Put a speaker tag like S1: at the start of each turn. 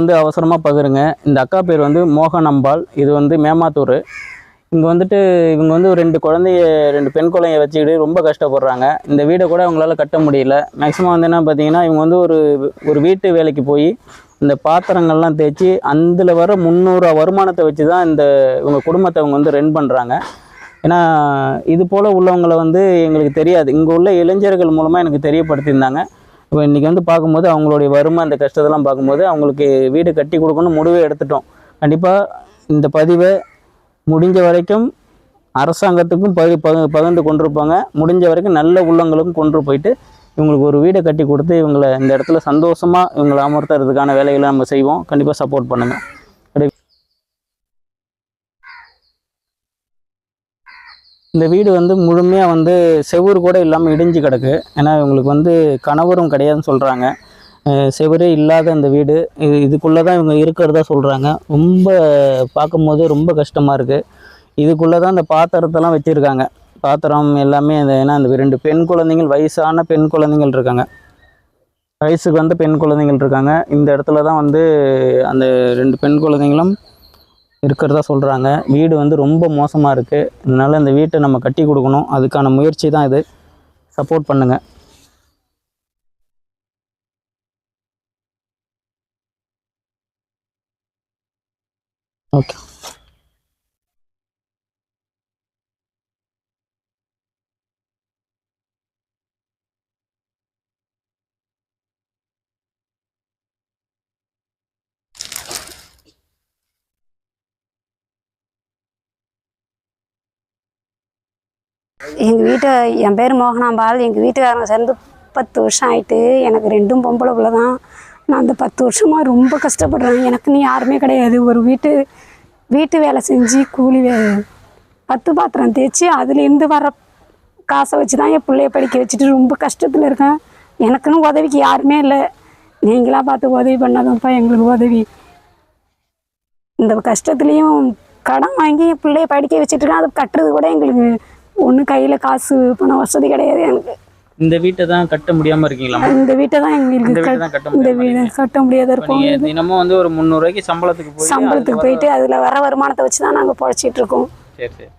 S1: வந்து அவசரமாக பகிருங்க. இந்த அக்கா பேர் வந்து மோகன் அம்பாள். இது வந்து மேமாத்தூர். இங்கே வந்துட்டு இவங்க வந்து ரெண்டு குழந்தைய ரெண்டு பெண் குழந்தைய வச்சுக்கிட்டு ரொம்ப கஷ்டப்படுறாங்க. இந்த வீடை கூட அவங்களால கட்ட முடியல. மேக்ஸிமம் வந்து என்ன பார்த்தீங்கன்னா இவங்க வந்து ஒரு ஒரு வீட்டு வேலைக்கு போய் இந்த பாத்திரங்கள்லாம் தேய்ச்சி அதில் வர முந்நூறு வருமானத்தை வச்சு தான் இந்த இவங்க குடும்பத்தை அவங்க வந்து ரன் பண்ணுறாங்க ஏன்னா இது போல் உள்ளவங்களை வந்து எங்களுக்கு தெரியாது. இங்கே உள்ள இளைஞர்கள் மூலமாக எனக்கு தெரியப்படுத்தியிருந்தாங்க. இப்போ இன்றைக்கி வந்து பார்க்கும்போது அவங்களுடைய வறுமை அந்த கஷ்டத்தெல்லாம் பார்க்கும்போது அவங்களுக்கு வீடு கட்டி கொடுக்கணும் முடிவே எடுத்துட்டோம். கண்டிப்பாக இந்த பதிவை முடிஞ்ச வரைக்கும் அரசாங்கத்துக்கும் பகி பக பகிர்ந்து கொண்டிருப்பாங்க. முடிஞ்ச வரைக்கும் நல்ல உள்ளங்களுக்கும் கொண்டு போயிட்டு இவங்களுக்கு ஒரு வீடை கட்டி கொடுத்து இவங்களை இந்த இடத்துல சந்தோஷமாக இவங்களை அமர்த்துறதுக்கான வேலைகளை நம்ம செய்வோம். கண்டிப்பாக சப்போர்ட் பண்ணுங்கள் இந்த வீடு வந்து முழுமையாக வந்து செவுறு கூட இல்லாமல் இடிஞ்சு கிடக்கு. ஏன்னா இவங்களுக்கு வந்து கணவரும் கிடையாதுன்னு சொல்கிறாங்க செவரே இல்லாத அந்த வீடு. இது இதுக்குள்ளே தான் இவங்க இருக்கிறதா சொல்கிறாங்க ரொம்ப பார்க்கும்போது ரொம்ப கஷ்டமாக இருக்குது இதுக்குள்ளே தான் அந்த பாத்திரத்தெல்லாம் வச்சுருக்காங்க. பாத்திரம் எல்லாமே அந்த ஏன்னா அந்த ரெண்டு பெண் குழந்தைங்கள் வயசான பெண் குழந்தைகள் இருக்காங்க. வயசுக்கு வந்து பெண் குழந்தைகள் இருக்காங்க. இந்த இடத்துல தான் வந்து அந்த ரெண்டு பெண் குழந்தைங்களும் இருக்கிறதா சொல்கிறாங்க வீடு வந்து ரொம்ப மோசமாக இருக்குது அதனால் இந்த வீட்டை நம்ம கட்டி கொடுக்கணும். அதுக்கான முயற்சி தான் இது. சப்போர்ட் பண்ணுங்கள் ஓகே
S2: எங்கள் வீட்டை என் பேர் மோகனாம்பாள். எங்கள் வீட்டுக்காரங்க சேர்ந்து பத்து வருஷம் ஆயிட்டு எனக்கு ரெண்டும் பொம்பளை பிள்ளை தான் நான் அந்த பத்து வருஷமாக ரொம்ப கஷ்டப்படுறேன். எனக்குன்னு யாருமே கிடையாது. ஒரு வீட்டு வீட்டு வேலை செஞ்சு கூலி வேலை பத்து பாத்திரம் தேய்ச்சி அதுலேருந்து வர காசை வச்சு தான் என் பிள்ளைய படிக்க வச்சுட்டு ரொம்ப கஷ்டத்தில் இருக்கேன். எனக்குன்னு உதவிக்கு யாருமே இல்லை. நீங்களாக பார்த்து உதவி பண்ணாதான்ப்பா எங்களுக்கு உதவி. இந்த கஷ்டத்துலேயும் கடன் வாங்கி என் பிள்ளைய படிக்க வச்சுட்டு இருக்கேன். அது கட்டுறது கூட எங்களுக்கு ஒன்றும் கையில் காசு பணம் வசதி கிடையாது எனக்கு
S1: இந்த வீட்டை தான் கட்ட முடியாமல் இருக்கீங்களா
S2: இந்த வீட்டை தான்
S1: இந்த
S2: எங்களுக்கு இந்த
S1: முடியாம
S2: வீடு. கட்ட முடியாத இருக்கும்
S1: தினமும் வந்து ஒரு முந்நூறுரூவாய்க்கு சம்பளத்துக்கு
S2: சம்பளத்துக்கு போயிட்டு அதில் வர வருமானத்தை வச்சு தான் நாங்கள் பொழைச்சிட்டு இருக்கோம்
S1: சரி சரி.